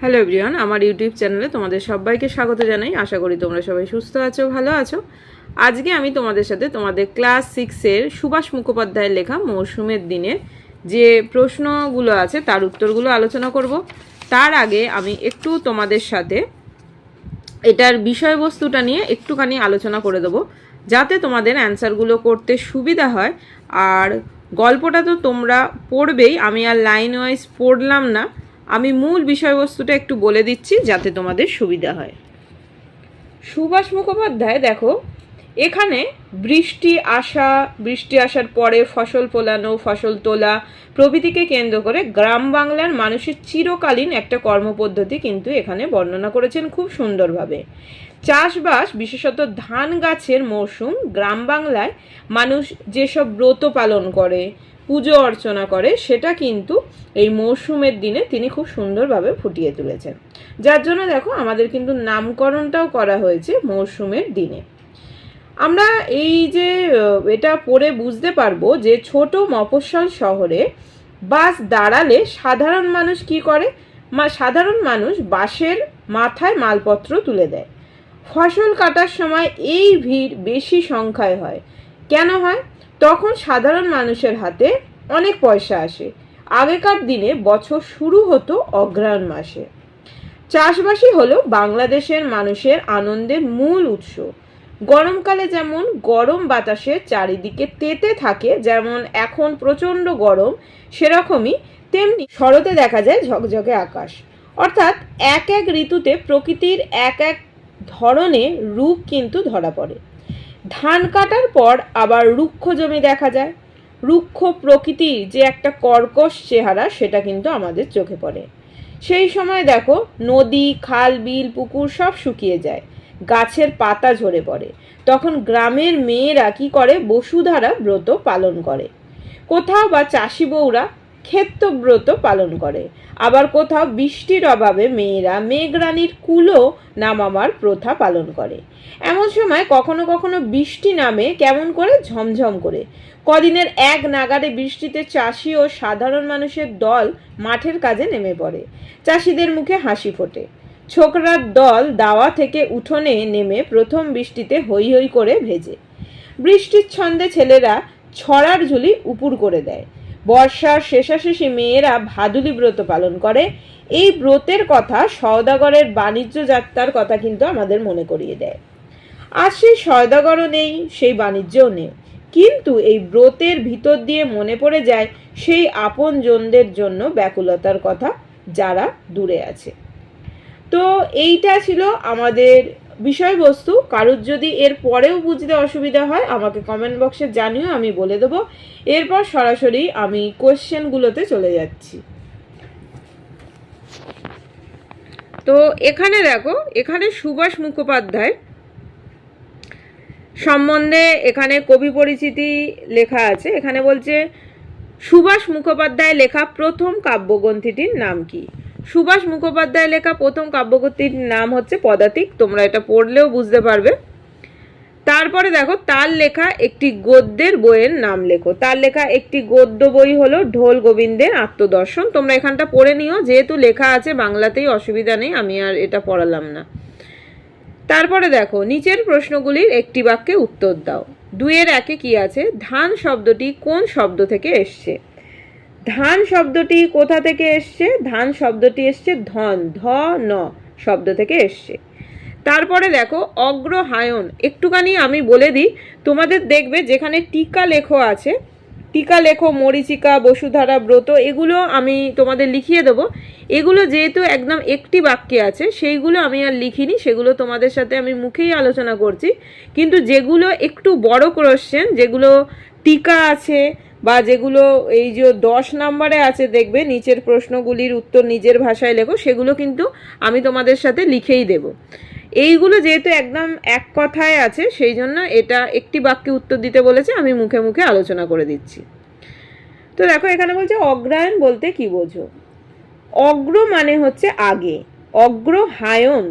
Hello everyone আমার YouTube চ্যানেলে তোমাদের সবাইকে স্বাগত জানাই। আশা করি তোমরা সবাই সুস্থ আছো, ভালো আছো। আজকে আমি তোমাদের সাথে তোমাদের ক্লাস সিক্সের সুভাষ মুখোপাধ্যায়ের লেখা মৌসুমের দিনের যে প্রশ্নগুলো আছে, তার উত্তরগুলো আলোচনা করব। তার আগে আমি একটু তোমাদের সাথে এটার বিষয়বস্তুটা নিয়ে একটুখানি আলোচনা করে দেবো, যাতে তোমাদের অ্যান্সারগুলো করতে সুবিধা হয়। আর গল্পটা তো তোমরা পড়বেই, আমি আর লাইন ওয়াইজ পড়লাম না। আমি মূল বিষয়বস্তুটা একটু বলে দিচ্ছি যাতে তোমাদের সুবিধা হয়। সুভাষ মুখোপাধ্যায়, দেখো, এখানে বৃষ্টি আসা, বৃষ্টি আসার পরে ফসল ফলানো, ফসল তোলা প্রভৃতিকে কেন্দ্র করে গ্রাম বাংলার মানুষের চিরকালীন একটা কর্মপদ্ধতি কিন্তু এখানে বর্ণনা করেছেন খুব সুন্দরভাবে। চাষবাস, বিশেষত ধান গাছের মরশুম, গ্রাম বাংলায় মানুষ যেসব ব্রত পালন করে পুজো অর্চনা করে, সেটা কিন্তু এই মরশুমের দিনে তিনি খুব সুন্দরভাবে ফুটিয়ে তুলেছেন। যার জন্য দেখো, আমাদের কিন্তু নামকরণটাও করা হয়েছে মরশুমের দিনে। আমরা এই যে এটা পড়ে বুঝতে পারব যে ছোট মফস্বল শহরে বাস দাঁড়ালে সাধারণ মানুষ কি করে? মা, সাধারণ মানুষ বাসের মাথায় মালপত্র তুলে দেয়। ফসল কাটার সময় এই ভিড় বেশি সংখ্যায় হয়। কেন হয়? তখন সাধারণ মানুষের হাতে অনেক পয়সা আসে। আগেকার দিনে বছর শুরু হতো অগ্রহায়ণ মাসে। চাষবাসই হলো বাংলাদেশের মানুষের আনন্দের মূল উৎস। গরমকালে যেমন গরম বাতাসে চারিদিকে তেতে থাকে, যেমন এখন প্রচণ্ড গরম, সেরকমই তেমনি শরতে দেখা যায় ঝকঝকে আকাশ। অর্থাৎ এক এক ঋতুতে প্রকৃতির এক এক ধরনের রূপ কিন্তু ধরা পড়ে। ধান কাটার পর আবার রুক্ষ জমি দেখা যায়। রুক্ষ প্রকৃতির যে একটা কর্কশ চেহারা, সেটা কিন্তু আমাদের চোখে পড়ে। সেই সময় দেখো, নদী, খাল, বিল, পুকুর সব শুকিয়ে যায়। গাছের পাতা ঝরে পড়ে। তখন গ্রামের মেয়েরা কি করে? বসুধারা ব্রত পালন করে। কোথাও বা চাষি বউরা ক্ষেত্রব্রত পালন করে। আবার কোথাও বৃষ্টির অভাবে মেয়েরা মেঘরানীর কুলো নামাবার প্রথা পালন করে। এমন সময় কখনো কখনো বৃষ্টি নামে কেমন করে ঝমঝম করে। কদিনের এক নাগারে বৃষ্টিতে চাষি ও সাধারণ মানুষের দল মাঠের কাজে নেমে পড়ে। চাষিদের মুখে হাসি ফোটে। ছোকরার দল দাওয়া থেকে উঠোনে নেমে প্রথম বৃষ্টিতে হৈ হৈ করে ভেজে। বৃষ্টির ছন্দে ছেলেরা ছড়ার ঝুলি উপুর করে দেয়। বর্ষার শেষাশেষি মেয়েরা ভাদুলি ব্রত পালন করে। এই ব্রতের কথা সওদাগরের বাণিজ্য যাত্রার কথা কিন্তু আমাদের মনে করিয়ে দেয়। আজ সেই সওদাগরও নেই, সেই বাণিজ্যও নেই। কিন্তু এই ব্রতের ভিতর দিয়ে মনে পড়ে যায় সেই আপন জনদের জন্য ব্যাকুলতার কথা যারা দূরে আছে। তো এইটা ছিল আমাদের বিষয়বস্তু, কারুর যদি এর পরেও বুঝতে অসুবিধা হয়, আমাকে কমেন্ট বক্সে জানিও, আমি বলে দেবো। এরপর সরাসরি আমি কোশ্চেনগুলোতে চলে যাচ্ছি। তো এখানে দেখো, এখানে সুভাষ মুখোপাধ্যায় সম্বন্ধে এখানে কবি পরিচিতি লেখা আছে। এখানে বলছে, সুভাষ মুখোপাধ্যায় লেখা প্রথম কাব্যগ্রন্থিটির নাম কি? সুভাষ মুখোপাধ্যায় লেখা প্রথম কাব্যগ্রন্থির নাম হচ্ছে পদাতিক। তোমরা এটা পড়লেও বুঝতে পারবে। তারপরে দেখো, তার লেখা একটি গদ্যের বইয়ের নাম লেখো। তার লেখা একটি গদ্য বই হলো ঢোল গোবিন্দের আত্মদর্শন। তোমরা এখানটা পড়ে নিও, যেহেতু লেখা আছে বাংলাতেই, অসুবিধা নেই, আমি আর এটা পড়ালাম না। তারপরে দেখো, নিচের প্রশ্নগুলির একটি বাক্যে উত্তর দাও। দুইয়ের একে কি আছে? ধান শব্দটি কোন শব্দ থেকে এসছে? ধান শব্দটি কোথা থেকে এসছে? ধান শব্দটি এসছে ধন, ধ, ন শব্দ থেকে এসছে। তারপরে দেখো অগ্রহায়ন একটুখানি আমি বলে দিই, তোমাদের দেখবে যেখানে টিকা লেখো আছে টিকা লেখো, মরিচিকা, বসুধারা, ব্রত, এগুলো আমি তোমাদের লিখিয়ে দেবো। এগুলো যেহেতু একদম একটি বাক্যে আছে, সেইগুলো আমি আর লিখিনি, সেগুলো তোমাদের সাথে আমি মুখেই আলোচনা করছি। কিন্তু যেগুলো একটু বড় কোশ্চেন যেগুলো টিকা আছে বা যেগুলো এই যে দশ নাম্বারে আছে দেখবে, নিচের প্রশ্নগুলির উত্তর নিজের ভাষায় লেখো, সেগুলো কিন্তু আমি তোমাদের সাথে লিখেই দেব। এইগুলো যেহেতু একদম এক কথায় আছে, সেই জন্য এটা একটি বাক্যে উত্তর দিতে বলেছে, আমি মুখে মুখে আলোচনা করে দিচ্ছি। তো দেখো, এখানে বলছে অগ্রায়ণ বলতে কি বোঝো? অগ্র মানে হচ্ছে আগে, অগ্রহায়ণ,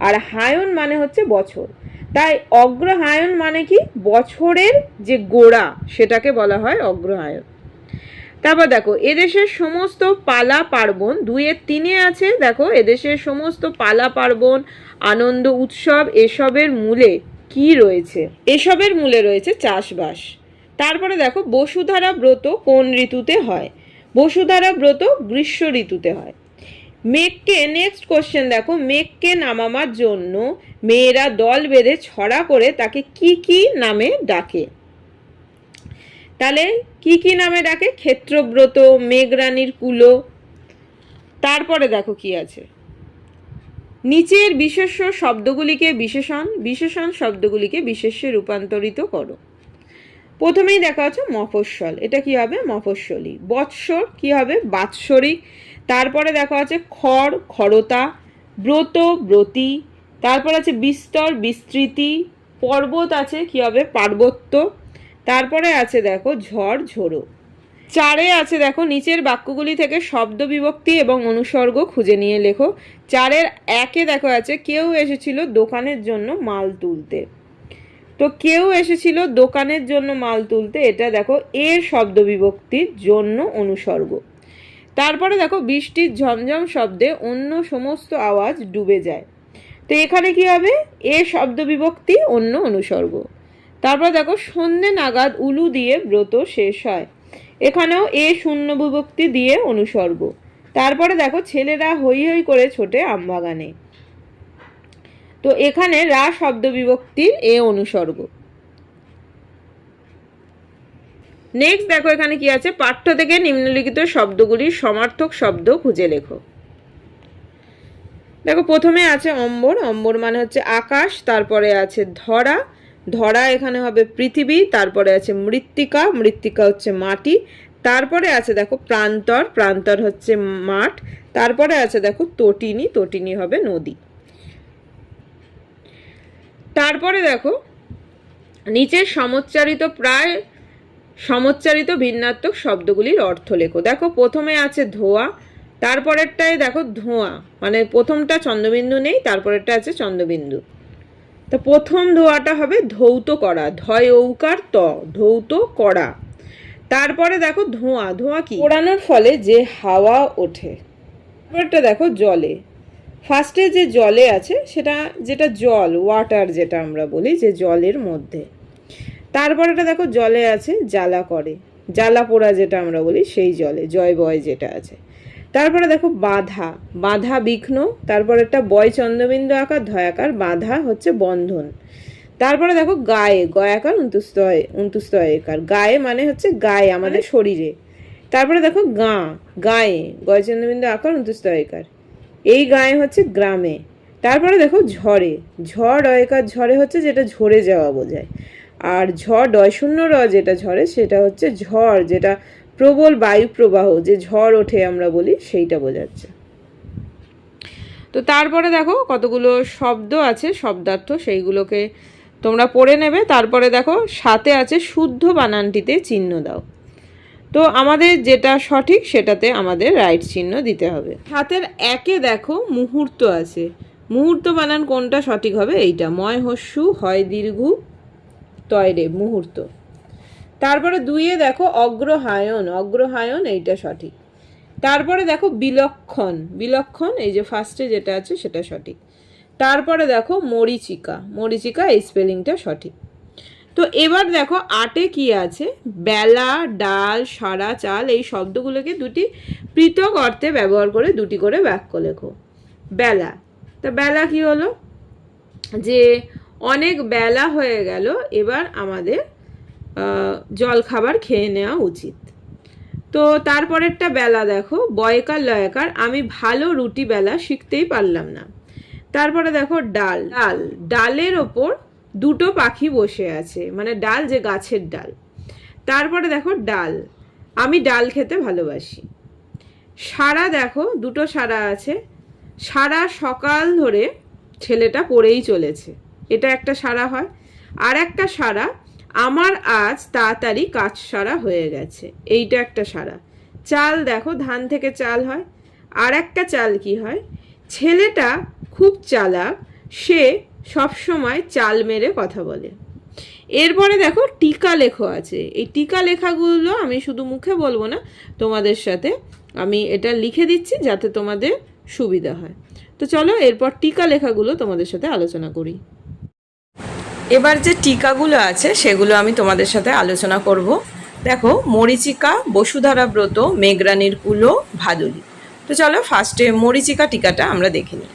আর হায়ন মানে হচ্ছে বছর। তাই অগ্রহায়ণ মানে কি? বছরের যে গোড়া, সেটাকে বলা হয় অগ্রহায়ণ। তারপর দেখো, এদেশের সমস্ত পালা পার্বণ দুইয়ের তিনে আছে, দেখো, এদেশের সমস্ত পালা পার্বণ, আনন্দ উৎসব, এসবের মূলে কি রয়েছে? এসবের মূলে রয়েছে চাষবাস। তারপরে দেখো, বসুধারা ব্রত কোন ঋতুতে হয়? বসুধারা ব্রত গ্রীষ্ম ঋতুতে হয়। মেঘকে নেক্সট কোশ্চেন দেখো, মেঘকে নামামার জন্য মেয়েরা দল বেঁধে ছড়া করে তাকে কি কি নামে ডাকে? তাহলে কি কি নামে ডাকে? ক্ষেত্রব্রত, মেঘরানীর কুলো। তারপরে দেখো কি আছে। নিচের বিশেষ্য শব্দগুলিকে বিশেষণ বিশেষণ শব্দগুলিকে বিশেষ্যে রূপান্তরিত করো। প্রথমেই দেখা হচ্ছে মফস্বল। এটা কি হবে? মফস্বলী। বৎসর কি হবে? বাৎসরিক। তারপরে দেখা আছে খড়, খরতা, ব্রত, ব্রতী। তারপর আছে বিস্তর, বিস্তৃতি। পর্বত আছে কি হবে? পার্বত্য। তারপরে আছে দেখো ঝড় ঝোড়ো। চারে আছে দেখো নিচের বাক্যগুলি থেকে শব্দ বিভক্তি এবং অনুসর্গ খুঁজে নিয়ে লেখো। চারের একে দেখো আছে কেউ এসেছিল দোকানের জন্য মাল তুলতে। তো কেউ এসেছিল দোকানের জন্য মাল তুলতে, এটা দেখো এর শব্দ বিভক্তির জন্য অনুসর্গ। তারপরে দেখো বৃষ্টির ঝমঝম শব্দে অন্য সমস্ত আওয়াজ ডুবে যায়। তো এখানে কি হবে? এ শব্দ বিভক্তি, অন্য অনুসর্গ। তারপর দেখো, সন্ধে নাগাদ উলু দিয়ে ব্রত শেষ হয়। এখানেও এ শূন্য বিভক্তি দিয়ে অনুসর্গ। তারপরে দেখো, ছেলেরা হই হই করে ছোটে আমবাগানে। তো এখানে রা শব্দ বিভক্তির এ অনুসর্গ। নেক্সট দেখো, এখানে কি আছে? পাঠ্য থেকে নিম্নলিখিত শব্দগুলির সমার্থক শব্দ খুঁজে লেখো। দেখো, প্রথমে আছে অম্বর। অম্বর মানে হচ্ছে আকাশ। তারপরে আছে ধরা। ধরা এখানে হবে পৃথিবী, তারপরে আছে মৃত্তিকা মৃত্তিকা হচ্ছে মাটি, তারপরে আছে দেখো প্রান্তর প্রান্তর হচ্ছে মাঠ, তারপরে আছে দেখো তটিনী তটিনী হবে নদী। তারপরে দেখো নিচের সমচ্চারিত প্রায় সমচ্চারিত ভিন্নাত্মক শব্দগুলির অর্থ লেখো। দেখো প্রথমে আছে ধোয়া, তারপরেরটায় দেখো ধোঁয়া মানে প্রথমটা চন্দ্রবিন্দু নেই, তারপরেরটা আছে চন্দ্রবিন্দু। তো প্রথম ধোয়াটা হবে ধৌত করা, ধয় ঔকার ত, ধৌত করা। তারপরে দেখো ধোঁয়া ধোঁয়া কি? পোড়ানোর ফলে যে হাওয়া ওঠে, তারপরটা দেখো জলে। ফার্স্টে যে জলে আছে, সেটা, যেটা জল ওয়াটার যেটা আমরা বলি, যে জলের মধ্যে। তারপরেটা দেখো জলে আছে, জ্বালা করে। জ্বালা পোড়া যেটা আমরা বলি, সেই জলে, জয় বয় যেটা আছে। তারপরে দেখো বাধা বাধা বিঘ্ন তারপর একটা বয় চন্দ্রবিন্দু আকার ধয়াকার বাধা হচ্ছে বন্ধন। তারপরে দেখো গায়ে গয়াকার উন্তুস্ত উন্তুস্ত একার গায়ে মানে হচ্ছে গায়ে আমাদের শরীরে। তারপরে দেখো গা গায়ে গয় চন্দ্রবিন্দু আকার উন্তুস্ত একার এই গায়ে হচ্ছে গ্রামে। তারপরে দেখো ঝড়ে ঝড় অয়কার ঝড়ে হচ্ছে যেটা ঝরে যাওয়া বোঝায়। আর ঝড় ডয় শূন্য র যেটা ঝরে সেটা হচ্ছে ঝড় যেটা প্রবল বায়ু প্রবাহ যে ঝড় ওঠে আমরা বলি, সেইটা বোঝাচ্ছে। তো তারপরে দেখো কতগুলো শব্দ আছে, শব্দার্থ, সেইগুলোকে তোমরা পড়ে নেবে। তারপরে দেখো, সাথে আছে শুদ্ধ বানানটিতে চিহ্ন দাও। তো আমাদের যেটা সঠিক, সেটাতে আমাদের রাইট চিহ্ন দিতে হবে। হাতের একে দেখো, মুহূর্ত আছে। মুহূর্ত বানান কোনটা সঠিক হবে? এইটা। ময় হস্যু, হয় দীর্ঘ তয়রে মুহূর্ত। তারপরে দুইয়ে দেখো অগ্রহায়ন অগ্রহায়ন এইটা সঠিক। তারপরে দেখো বিলক্ষণ বিলক্ষণ এই যে ফার্স্টে যেটা আছে সেটা সঠিক। তারপরে দেখো মরিচিকা মরিচিকা এই স্পেলিংটা সঠিক। তো এবার দেখো আটে কি আছে? বেলা, ডাল, সারা, চাল এই শব্দগুলোকে দুটি পৃথক অর্থে ব্যবহার করে দুটি করে বাক্য লেখো। বেলা, তা বেলা কি হলো? যে অনেক বেলা হয়ে গেল, এবার আমাদের জল খাবার খেয়ে নেওয়া উচিত। তো তারপরেরটা বেলা দেখো, বয়কার, লয়কার, আমি ভালো রুটি বেলা শিখতেই পারলাম না। তারপরে দেখো ডাল ডাল, ডালের ওপর দুটো পাখি বসে আছে মানে ডাল যে গাছের ডাল। তারপরে দেখো ডাল, আমি ডাল খেতে ভালোবাসি। সারা দেখো, দুটো সারা আছে, সারা সকাল ধরে ছেলেটা পড়েই চলেছে। এটা একটা সারা হয় আর একটা সারা আমার আজ তাড়াতাড়ি কাজ সারা হয়ে গেছে। এইটা একটা সারা। চাল দেখো, ধান থেকে চাল হয়। আর একটা চাল কি হয়? ছেলেটা খুব চালাক, সে সবসময় চাল মেরে কথা বলে। এরপরে দেখো, টিকা লেখো আছে। এই টিকা লেখাগুলো আমি শুধু মুখে বলব না, তোমাদের সাথে আমি এটা লিখে দিচ্ছি যাতে তোমাদের সুবিধা হয়। তো চলো, এরপর টিকা লেখাগুলো তোমাদের সাথে আলোচনা করি। এবার যে টিকাগুলো আছে, সেগুলো আমি তোমাদের সাথে আলোচনা করব। দেখো, মরিচিকা, বসুধারা ব্রত, মেঘরানির কুলো, ভাদুলি। তো চলো ফার্স্টে মরিচিকা টিকাটা আমরা দেখে নিই।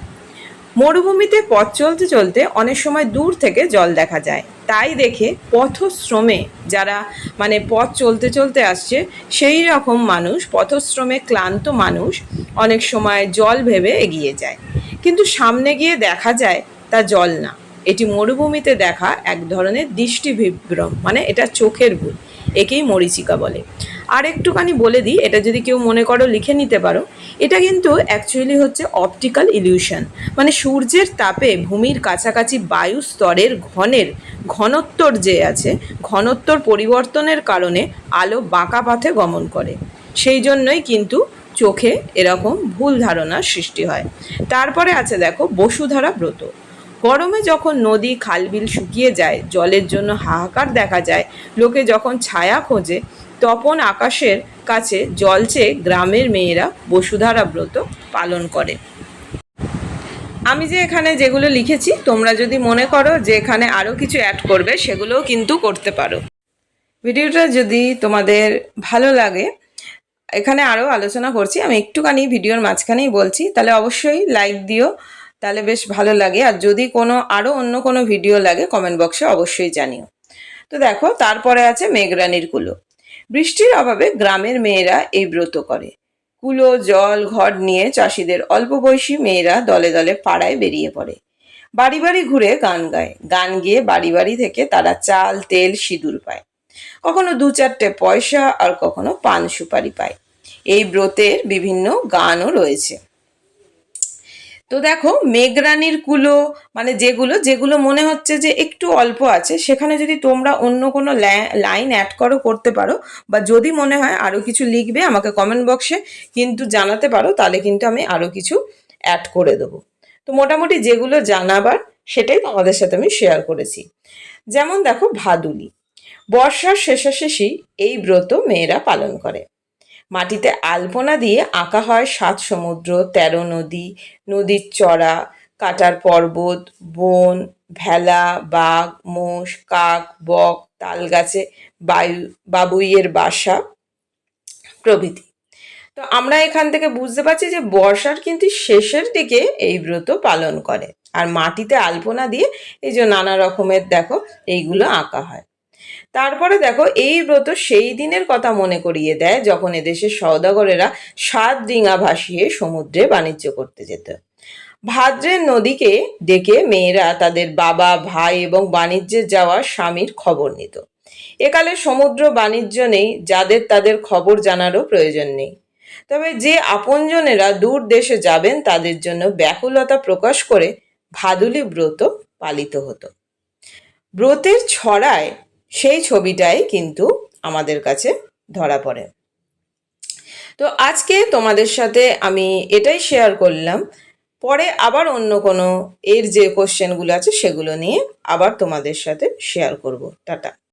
মরুভূমিতে পথ চলতে চলতে অনেক সময় দূর থেকে জল দেখা যায়। তাই দেখে পথশ্রমে যারা মানে পথ চলতে চলতে আসছে, সেই রকম মানুষ, পথশ্রমে ক্লান্ত মানুষ অনেক সময় জল ভেবে এগিয়ে যায়। কিন্তু সামনে গিয়ে দেখা যায় তা জল না। এটি মরুভূমিতে দেখা এক ধরনের দৃষ্টি বিভ্রম মানে এটা চোখের ভুল, একেই মরিচিকা বলে। আর একটুখানি বলে দিই, এটা যদি কেউ মনে করো লিখে নিতে পারো, এটা কিন্তু অ্যাকচুয়ালি হচ্ছে অপটিক্যাল ইলিউশন মানে সূর্যের তাপে ভূমির কাছাকাছি বায়ু স্তরের ঘনের ঘনত্বর যে আছে, ঘনত্বর পরিবর্তনের কারণে আলো বাঁকা পথে গমন করে। সেই জন্যই কিন্তু চোখে এরকম ভুল ধারণার সৃষ্টি হয়। তারপরে আছে দেখো বসুধারা ব্রত। গরমে যখন নদী খালবিল শুকিয়ে যায়, জলের জন্য হাহাকার দেখা যায়, লোকে যখন ছায়া খোঁজে, তপন আকাশের কাছে জল চেয়ে গ্রামের মেয়েরা বসুধারা ব্রত পালন করে। আমি যে এখানে যেগুলো লিখেছি, তোমরা যদি মনে করো যে এখানে আরও কিছু অ্যাড করবে, সেগুলোও কিন্তু করতে পারো। ভিডিওটা যদি তোমাদের ভালো লাগে, এখানে আরও আলোচনা করছি, আমি একটুখানি ভিডিওর মাঝখানেই বলছি, তাহলে অবশ্যই লাইক দিও তাহলে বেশ ভালো লাগে। আর যদি কোনো আরও অন্য কোনো ভিডিও লাগে কমেন্ট বক্সে অবশ্যই জানিও। তো দেখো, তারপরে আছে মেঘরানির কুলো। বৃষ্টির অভাবে গ্রামের মেয়েরা এই ব্রত করে। কুলো, জল, ঘর নিয়ে চাষিদের অল্প বয়সী মেয়েরা দলে দলে পাড়ায় বেরিয়ে পড়ে। বাড়ি বাড়ি ঘুরে গান গায়। গান গিয়ে বাড়ি বাড়ি থেকে তারা চাল, তেল, সিঁদুর পায়। কখনো দু চারটে পয়সা আর কখনো পান সুপারি পায়। এই ব্রতের বিভিন্ন গানও রয়েছে। তো দেখো মেঘরানির কুলো মানে যেগুলো যেগুলো মনে হচ্ছে যে একটু অল্প আছে, সেখানে যদি তোমরা অন্য কোনো লাইন অ্যাড করো, করতে পারো, বা যদি মনে হয় আরও কিছু লিখবে, আমাকে কমেন্ট বক্সে কিন্তু জানাতে পারো, তাহলে কিন্তু আমি আরও কিছু অ্যাড করে দেবো। তো মোটামুটি যেগুলো জানাবার, সেটাই তোমাদের সাথে আমি শেয়ার করেছি। যেমন দেখো ভাদুলি, বর্ষার শেষাশেষি এই ব্রত মেয়েরা পালন করে। মাটিতে আলপনা দিয়ে আঁকা হয় সাত সমুদ্র, তেরো নদী, নদীর চড়া, কাটার পর্বত, বন, ভেলা, বাঘ, মোষ, কাক, বক তাল গাছে বায়ু, বাবুইয়ের বাসা প্রভৃতি। তো আমরা এখান থেকে বুঝতে পারছি যে বর্ষার কিন্তু শেষের দিকে এই ব্রত পালন করে। আর মাটিতে আলপনা দিয়ে এই যে নানা রকমের, দেখো, এইগুলো আঁকা হয়। তারপরে দেখো, এই ব্রত সেই দিনের কথা মনে করিয়ে দেয় যখন এদেশের সওদাগরেরা সাত ডিঙা ভাসিয়ে সমুদ্রে বাণিজ্য করতে যেত। ভাদ্রের নদীকে ডেকে মেয়েরা তাদের বাবা, ভাই এবং বাণিজ্যে যাওয়া স্বামীর খবর নিত। একালে সমুদ্র বাণিজ্য নেই, যাদের তাদের খবর জানারও প্রয়োজন নেই। তবে যে আপনজনেরা দূর দেশে যাবেন, তাদের জন্য ব্যাকুলতা প্রকাশ করে ভাদুলি ব্রত পালিত হতো। ব্রতের ছড়ায় সেই ছবিটাই কিন্তু আমাদের কাছে ধরা পড়ে। তো আজকে তোমাদের সাথে আমি এটাই শেয়ার করলাম। পরে আবার অন্য কোনো এর যে কোশ্চেনগুলো আছে সেগুলো নিয়ে আবার তোমাদের সাথে শেয়ার করব। টাটা।